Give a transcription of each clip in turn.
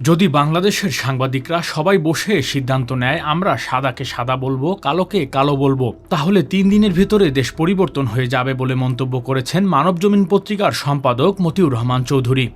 যদি বাংলাদেশের সাংবাদিকরা সবাই বসে সিদ্ধান্ত নেয়, আমরা সাদাকে সাদা বলব, কালোকে কালো বলব, তাহলে তিন দিনের ভিতরে দেশ পরিবর্তন হয়ে যাবে বলে মন্তব্য করেছেন মানবজমিন পত্রিকার সম্পাদক মতিউর রহমান চৌধুরী।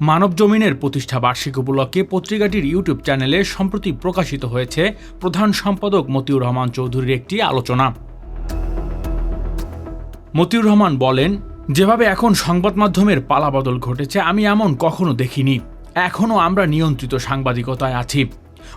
মানবজমিনের প্রতিষ্ঠা বার্ষিক উপলক্ষে পত্রিকাটির ইউটিউব চ্যানেলে সম্প্রতি প্রকাশিত হয়েছে প্রধান সম্পাদক মতিউর রহমান চৌধুরীর একটি আলোচনা। মতিউর রহমান বলেন, যেভাবে এখন সংবাদ মাধ্যমের পালাবদল ঘটেছে, আমি এমন কখনো দেখিনি। এখনও আমরা নিয়ন্ত্রিত সাংবাদিকতায় আছি।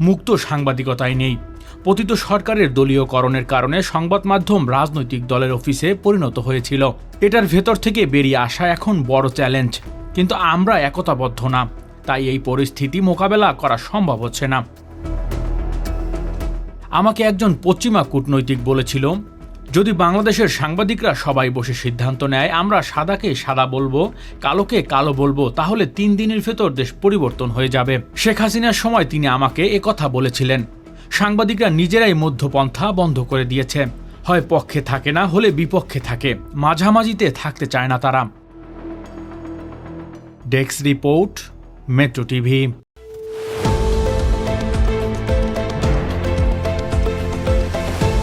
মুক্ত সাংবাদিকতায় নেই। পতিত সরকারের দলীয়করণের কারণে সংবাদ মাধ্যম রাজনৈতিক দলের অফিসে পরিণত হয়েছিল। এটার ভেতর থেকে বেরিয়ে আসা এখন বড় চ্যালেঞ্জ। কিন্তু আমরা একতাবদ্ধ না। তাই এই পরিস্থিতি মোকাবেলা করা সম্ভব হচ্ছে না। আমাকে একজন পশ্চিমা কূটনৈতিক বলেছিল যদি বাংলাদেশের সাংবাদিকরা সবাই বসে সিদ্ধান্ত নেয়, আমরা সাদাকে সাদা বলব, কালোকে কালো বলব, তাহলে তিন দিনের ভেতর দেশ পরিবর্তন হয়ে যাবে। শেখ হাসিনার সময় তিনি আমাকে কথা বলেছিলেন। সাংবাদিকরা নিজেরাই মধ্যপন্থা বন্ধ করে দিয়েছে। হয় পক্ষে থাকে না, হলে বিপক্ষে থাকে। মাঝামাঝিতে থাকতে চায় না তারা। Desk report, Metro TV.